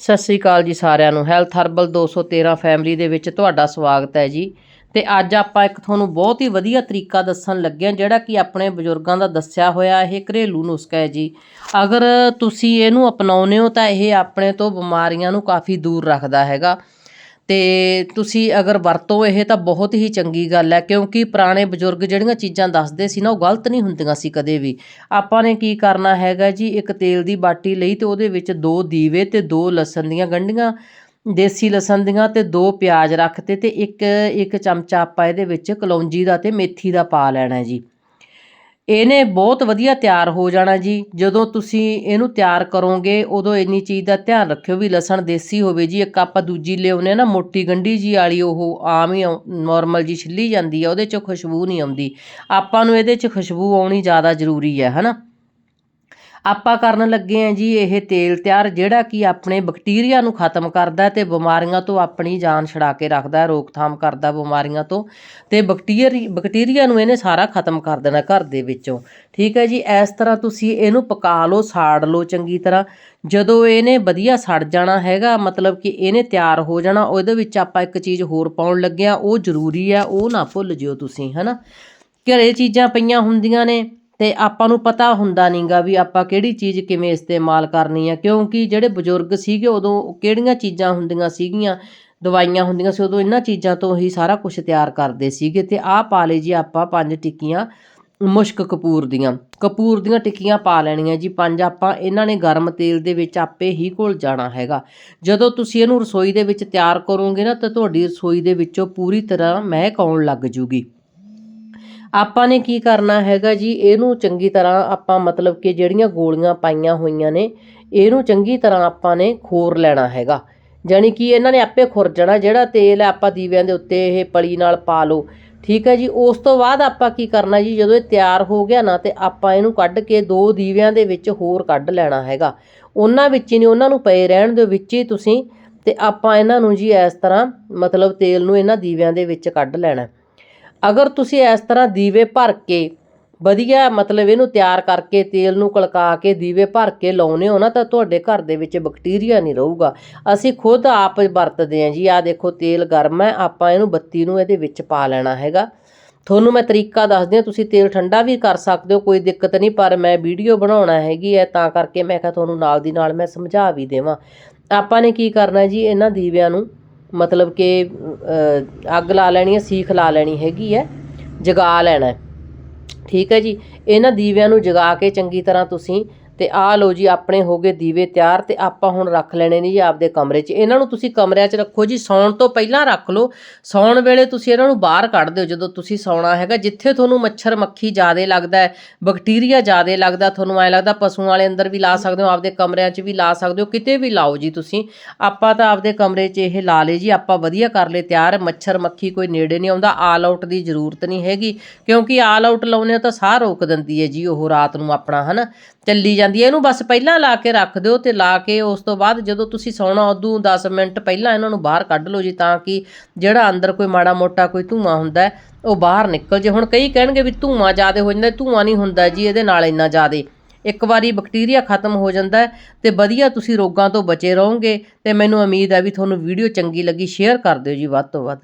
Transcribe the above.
ਸਤਿ ਸ੍ਰੀ ਅਕਾਲ ਜੀ ਸਾਰਿਆਂ ਨੂੰ। ਹੈਲਥ ਹਰਬਲ 213 ਫੈਮਿਲੀ ਦੇ ਵਿੱਚ ਤੁਹਾਡਾ ਸਵਾਗਤ ਹੈ ਜੀ। ਤੇ ਅੱਜ ਆਪਾਂ ਇੱਕ ਤੁਹਾਨੂੰ ਬਹੁਤ ਹੀ ਵਧੀਆ ਤਰੀਕਾ ਦੱਸਣ ਲੱਗੇ ਹਾਂ, ਜਿਹੜਾ ਕਿ ਆਪਣੇ ਬਜ਼ੁਰਗਾਂ ਦਾ ਦੱਸਿਆ ਹੋਇਆ ਇਹ ਘਰੇਲੂ ਨੁਸਖਾ ਹੈ ਜੀ। ਅਗਰ ਤੁਸੀਂ ਇਹਨੂੰ ਅਪਣਾਉਂਦੇ ਹੋ ਤਾਂ ਇਹ ਆਪਣੇ ਤੋਂ ਬਿਮਾਰੀਆਂ ਨੂੰ ਕਾਫੀ ਦੂਰ ਰੱਖਦਾ ਹੈਗਾ। ਅਤੇ ਤੁਸੀਂ ਅਗਰ ਵਰਤੋ ਇਹ ਤਾਂ ਬਹੁਤ ਹੀ ਚੰਗੀ ਗੱਲ ਹੈ, ਕਿਉਂਕਿ ਪੁਰਾਣੇ ਬਜ਼ੁਰਗ ਜਿਹੜੀਆਂ ਚੀਜ਼ਾਂ ਦੱਸਦੇ ਸੀ ਨਾ, ਉਹ ਗਲਤ ਨਹੀਂ ਹੁੰਦੀਆਂ ਸੀ ਕਦੇ ਵੀ। ਆਪਾਂ ਨੇ ਕੀ ਕਰਨਾ ਹੈਗਾ ਜੀ, ਇੱਕ ਤੇਲ ਦੀ ਬਾਟੀ ਲਈ ਅਤੇ ਉਹਦੇ ਵਿੱਚ ਦੋ ਦੀਵੇ ਅਤੇ ਦੋ ਲਸਣ ਦੀਆਂ ਗੰਢੀਆਂ, ਦੇਸੀ ਲਸਣ ਦੀਆਂ ਅਤੇ ਦੋ ਪਿਆਜ਼ ਰੱਖਤੇ ਤੇ ਇੱਕ ਇੱਕ ਚਮਚਾ ਆਪਾਂ ਇਹਦੇ ਵਿੱਚ ਕਲੌਂਜੀ ਦਾ ਅਤੇ ਮੇਥੀ ਦਾ ਪਾ ਲੈਣਾ ਜੀ। ਇਹਨੇ ਬਹੁਤ ਵਧੀਆ ਤਿਆਰ ਹੋ ਜਾਣਾ ਜੀ। ਜਦੋਂ ਤੁਸੀਂ ਇਹਨੂੰ ਤਿਆਰ ਕਰੋਗੇ, ਉਦੋਂ ਇੰਨੀ ਚੀਜ਼ ਦਾ ਧਿਆਨ ਰੱਖਿਓ ਵੀ ਲਸਣ ਦੇਸੀ ਹੋਵੇ ਜੀ। ਇੱਕ ਆਪਾਂ ਦੂਜੀ ਲਿਆਉਂਦੇ ਨਾ, ਮੋਟੀ ਗੰਢੀ ਜੀ ਵਾਲੀ, ਉਹ ਆਮ ਹੀ ਨਾਰਮਲ ਜੀ ਛਿੱਲੀ ਜਾਂਦੀ ਆ, ਉਹਦੇ 'ਚ ਖੁਸ਼ਬੂ ਨਹੀਂ ਆਉਂਦੀ। ਆਪਾਂ ਨੂੰ ਇਹਦੇ 'ਚ ਖੁਸ਼ਬੂ ਆਉਣੀ ਜ਼ਿਆਦਾ ਜ਼ਰੂਰੀ ਹੈ, ਹਨਾ? ਆਪਾਂ ਕਰਨ ਲੱਗੇ ਆਂ ਜੀ ਇਹ ਤੇਲ ਤਿਆਰ, ਜਿਹੜਾ ਕਿ ਆਪਣੇ ਬੈਕਟੀਰੀਆ ਨੂੰ ਖਤਮ ਕਰਦਾ ਤੇ ਬਿਮਾਰੀਆਂ ਤੋਂ ਆਪਣੀ ਜਾਨ ਛੁਡਾ ਕੇ ਰੱਖਦਾ ਰੋਕਥਾਮ ਕਰਦਾ ਬਿਮਾਰੀਆਂ ਤੋਂ ਤੇ ਬੈਕਟੀਰੀਆ ਬੈਕਟੀਰੀਆ ਨੂੰ ਇਹਨੇ ਸਾਰਾ ਖਤਮ ਕਰ ਦੇਣਾ ਘਰ ਦੇ ਵਿੱਚੋਂ। ਠੀਕ ਹੈ ਜੀ, ਇਸ ਤਰ੍ਹਾਂ ਤੁਸੀਂ ਇਹਨੂੰ ਪਕਾ ਲਓ, ਸਾੜ ਲਓ ਚੰਗੀ ਤਰ੍ਹਾਂ। ਜਦੋਂ ਇਹਨੇ ਵਧੀਆ ਸੜ ਜਾਣਾ ਹੈਗਾ, ਮਤਲਬ ਕਿ ਇਹਨੇ ਤਿਆਰ ਹੋ ਜਾਣਾ, ਉਹਦੇ ਵਿੱਚ ਆਪਾਂ ਇੱਕ ਚੀਜ਼ ਹੋਰ ਪਾਉਣ ਲੱਗੇ ਆ ਉਹ ਜ਼ਰੂਰੀ ਆ ਉਹ ਨਾ ਭੁੱਲ ਜਿਓ ਤੁਸੀਂ, ਹਨਾ। ਘਰੇ ਚੀਜ਼ਾਂ ਪਈਆਂ ਹੁੰਦੀਆਂ ਨੇ ਅਤੇ ਆਪਾਂ ਨੂੰ ਪਤਾ ਹੁੰਦਾ ਨਹੀਂ ਗਾ ਵੀ ਆਪਾਂ ਕਿਹੜੀ ਚੀਜ਼ ਕਿਵੇਂ ਇਸਤੇਮਾਲ ਕਰਨੀ ਆ, ਕਿਉਂਕਿ ਜਿਹੜੇ ਬਜ਼ੁਰਗ ਸੀਗੇ ਉਦੋਂ ਕਿਹੜੀਆਂ ਚੀਜ਼ਾਂ ਹੁੰਦੀਆਂ ਸੀਗੀਆਂ, ਦਵਾਈਆਂ ਹੁੰਦੀਆਂ ਸੀ, ਉਦੋਂ ਇਹਨਾਂ ਚੀਜ਼ਾਂ ਤੋਂ ਹੀ ਸਾਰਾ ਕੁਛ ਤਿਆਰ ਕਰਦੇ ਸੀਗੇ ਅਤੇ ਆਹ ਪਾ ਲਈ ਜੀ ਆਪਾਂ ਪੰਜ ਟਿੱਕੀਆਂ ਮੁਸ਼ਕ ਕਪੂਰ ਦੀਆਂ। ਕਪੂਰ ਦੀਆਂ ਟਿੱਕੀਆਂ ਪਾ ਲੈਣੀਆਂ ਜੀ, ਪੰਜ ਆਪਾਂ, ਇਹਨਾਂ ਨੇ ਗਰਮ ਤੇਲ ਦੇ ਵਿੱਚ ਆਪੇ ਹੀ ਘੁਲ ਜਾਣਾ ਹੈਗਾ। ਜਦੋਂ ਤੁਸੀਂ ਇਹਨੂੰ ਰਸੋਈ ਦੇ ਵਿੱਚ ਤਿਆਰ ਕਰੋਗੇ ਨਾ, ਤਾਂ ਤੁਹਾਡੀ ਰਸੋਈ ਦੇ ਵਿੱਚੋਂ ਪੂਰੀ ਤਰ੍ਹਾਂ ਮਹਿਕ ਆਉਣ ਲੱਗ ਜੂਗੀ। ਆਪਾਂ ਨੇ ਕੀ ਕਰਨਾ ਹੈਗਾ ਜੀ? ਇਹਨੂੰ ਚੰਗੀ ਤਰ੍ਹਾਂ ਆਪਾਂ ਮਤਲਬ ਕਿ ਜਿਹੜੀਆਂ ਗੋਲੀਆਂ ਪਾਈਆਂ ਹੋਈਆਂ ਨੇ, ਇਹਨੂੰ ਚੰਗੀ ਤਰ੍ਹਾਂ ਆਪਾਂ ਨੇ ਖੋਰ ਲੈਣਾ ਹੈਗਾ। ਜਾਨੀ ਕਿ ਇਹਨਾਂ ਨੇ ਆਪੇ ਖੁਰ ਜਾਣਾ, ਜਿਹੜਾ ਤੇਲ ਹੈ ਆਪਾਂ ਦੀਵਿਆਂ ਦੇ ਉੱਤੇ ਇਹ ਪਲੀ ਨਾਲ ਪਾ ਲਓ। ਠੀਕ ਹੈ ਜੀ? ਉਸ ਤੋਂ ਬਾਅਦ ਆਪਾਂ ਕੀ ਕਰਨਾ ਜੀ? ਜਦੋਂ ਇਹ ਤਿਆਰ ਹੋ ਗਿਆ ਨਾ, ਤੇ ਆਪਾਂ ਇਹਨੂੰ ਕੱਢ ਕੇ ਦੋ ਦੀਵਿਆਂ ਦੇ ਵਿੱਚ ਹੋਰ ਕੱਢ ਲੈਣਾ ਹੈਗਾ। ਉਹਨਾਂ ਵਿੱਚ ਹੀ ਨਹੀਂ, ਉਹਨਾਂ ਨੂੰ ਪਏ ਰਹਿਣ ਦੇ ਵਿੱਚ ਹੀ ਤੁਸੀਂ, ਤੇ ਆਪਾਂ ਇਹਨਾਂ ਨੂੰ ਜੀ ਇਸ ਤਰ੍ਹਾਂ ਮਤਲਬ ਤੇਲ ਨੂੰ ਇਹਨਾਂ ਦੀਵਿਆਂ ਦੇ ਵਿੱਚ ਕੱਢ ਲੈਣਾ। ਅਗਰ ਤੁਸੀਂ ਇਸ ਤਰ੍ਹਾਂ ਦੀਵੇ ਭਰ ਕੇ, ਵਧੀਆ ਮਤਲਬ ਇਹਨੂੰ ਤਿਆਰ ਕਰਕੇ, ਤੇਲ ਨੂੰ ਕਲਕਾ ਕੇ ਦੀਵੇ ਭਰ ਕੇ ਲਾਉਨੇ ਹੋ ਨਾ, ਤਾਂ ਤੁਹਾਡੇ ਘਰ ਦੇ ਵਿੱਚ ਬੈਕਟੀਰੀਆ ਨਹੀਂ ਰਹੂਗਾ। ਅਸੀਂ ਖੁਦ ਆਪ ਵਰਤਦੇ ਹਾਂ ਜੀ, ਆਹ ਦੇਖੋ ਤੇਲ ਗਰਮ ਹੈ, ਆਪਾਂ ਇਹਨੂੰ ਬੱਤੀ ਨੂੰ ਇਹਦੇ ਵਿੱਚ ਪਾ ਲੈਣਾ ਹੈਗਾ। ਤੁਹਾਨੂੰ ਮੈਂ ਤਰੀਕਾ ਦੱਸਦੀ ਹਾਂ, ਤੁਸੀਂ ਤੇਲ ਠੰਡਾ ਵੀ ਕਰ ਸਕਦੇ ਹੋ, ਕੋਈ ਦਿੱਕਤ ਨਹੀਂ, ਪਰ ਮੈਂ ਵੀਡੀਓ ਬਣਾਉਣਾ ਹੈਗੀ ਹੈ, ਤਾਂ ਕਰਕੇ ਮੈਂ ਕਿਹਾ ਤੁਹਾਨੂੰ ਨਾਲ ਦੀ ਨਾਲ ਮੈਂ ਸਮਝਾ ਵੀ ਦੇਵਾਂ। ਆਪਾਂ ਨੇ ਕੀ ਕਰਨਾ ਜੀ, ਇਹਨਾਂ ਦੀਵਿਆਂ ਨੂੰ ਮਤਲਬ ਕਿ ਅੱਗ ਲਾ ਲੈਣੀ ਹੈ, ਸੀਖ ਲਾ ਲੈਣੀ ਹੈਗੀ ਹੈ, ਜਗਾ ਲੈਣਾ ਠੀਕ ਹੈ ਜੀ? ਇਹਨਾਂ ਦੀਵਿਆਂ ਨੂੰ ਜਗਾ ਕੇ ਚੰਗੀ ਤਰ੍ਹਾਂ ਤੁਸੀਂ ਤੇ ਆ ਲਓ ਜੀ, ਆਪਣੇ ਹੋ ਗਏ ਦੀਵੇ ਤਿਆਰ ਤੇ ਆਪਾਂ ਹੁਣ ਰੱਖ ਲੈਣੇ ਨੇ ਜੀ ਆਪਦੇ ਕਮਰੇ 'ਚ। ਇਹਨਾਂ ਨੂੰ ਤੁਸੀਂ ਕਮਰਿਆਂ 'ਚ ਰੱਖੋ ਜੀ, ਸੌਣ ਤੋਂ ਪਹਿਲਾਂ ਰੱਖ ਲਓ। ਸੌਣ ਵੇਲੇ ਤੁਸੀਂ ਇਹਨਾਂ ਨੂੰ ਬਾਹਰ ਕੱਢ ਦਿਓ, ਜਦੋਂ ਤੁਸੀਂ ਸੌਣਾ ਹੈਗਾ। ਜਿੱਥੇ ਤੁਹਾਨੂੰ ਮੱਛਰ ਮੱਖੀ ਜ਼ਿਆਦੇ ਲੱਗਦਾ ਹੈ, ਬੈਕਟੀਰੀਆ ਜ਼ਿਆਦੇ ਲੱਗਦਾ, ਤੁਹਾਨੂੰ ਐ ਲੱਗਦਾ ਪਸ਼ੂਆਂ ਵਾਲੇ ਅੰਦਰ ਵੀ ਲਾ ਸਕਦੇ ਹੋ, ਆਪਦੇ ਕਮਰਿਆਂ 'ਚ ਵੀ ਲਾ ਸਕਦੇ ਹੋ, ਕਿਤੇ ਵੀ ਲਾਓ ਜੀ ਤੁਸੀਂ। ਆਪਾਂ ਤਾਂ ਆਪਦੇ ਕਮਰੇ 'ਚ ਇਹ ਲਾ ਲੇ ਜੀ, ਆਪਾਂ ਵਧੀਆ ਕਰ ਲੇ ਤਿਆਰ। ਮੱਛਰ ਮੱਖੀ ਕੋਈ ਨੇੜੇ ਨਹੀਂ ਆਉਂਦਾ, ਆਲ ਆਊਟ ਦੀ ਜ਼ਰੂਰਤ ਨਹੀਂ ਹੈਗੀ। ਕਿਉਂਕਿ ਆਲ ਆਊਟ ਲਾਉਨੇ ਤਾਂ ਸਾਹ ਰੋਕ ਦਿੰਦੀ ਹੈ ਜੀ, ਉਹ ਰਾਤ ਨੂੰ ਆਪਣਾ, ਹਨਾ? ਚੱਲੀ ਜਾਂਦੀ ਹੈ, ਇਹਨੂੰ ਬਸ ਪਹਿਲਾਂ ਲਾ ਕੇ ਰੱਖ ਦਿਓ ਤੇ ਲਾ ਕੇ ਉਸ ਤੋਂ ਬਾਅਦ ਜਦੋਂ ਤੁਸੀਂ ਸੌਣਾ ਉਦੋਂ 10 ਮਿੰਟ ਪਹਿਲਾਂ ਇਹਨਾਂ ਨੂੰ ਬਾਹਰ ਕੱਢ ਲਓ ਜੀ ਤਾਂ ਕਿ ਜਿਹੜਾ ਅੰਦਰ ਕੋਈ ਮਾੜਾ ਮੋਟਾ ਕੋਈ ਧੂਆਂ ਹੁੰਦਾ ਉਹ ਬਾਹਰ ਨਿਕਲ ਜੇ। ਹੁਣ ਕਈ ਕਹਿਣਗੇ ਵੀ ਧੂਆਂ ਜ਼ਿਆਦਾ ਹੋ ਜਾਂਦਾ, ਧੂਆਂ ਨਹੀਂ ਹੁੰਦਾ ਜੀ, ਇਹਦੇ ਨਾਲ ਇੰਨਾ ਜ਼ਿਆਦਾ। ਇੱਕ ਵਾਰੀ ਬੈਕਟੀਰੀਆ ਖਤਮ ਹੋ ਜਾਂਦਾ ਤੇ ਵਧੀਆ ਤੁਸੀਂ ਰੋਗਾਂ ਤੋਂ ਬਚੇ ਰਹੋਗੇ ਤੇ ਮੈਨੂੰ ਉਮੀਦ ਹੈ ਵੀ ਤੁਹਾਨੂੰ ਵੀਡੀਓ ਚੰਗੀ ਲੱਗੀ, ਸ਼ੇਅਰ ਕਰ ਦਿਓ ਜੀ ਵੱਧ ਤੋਂ ਵੱਧ।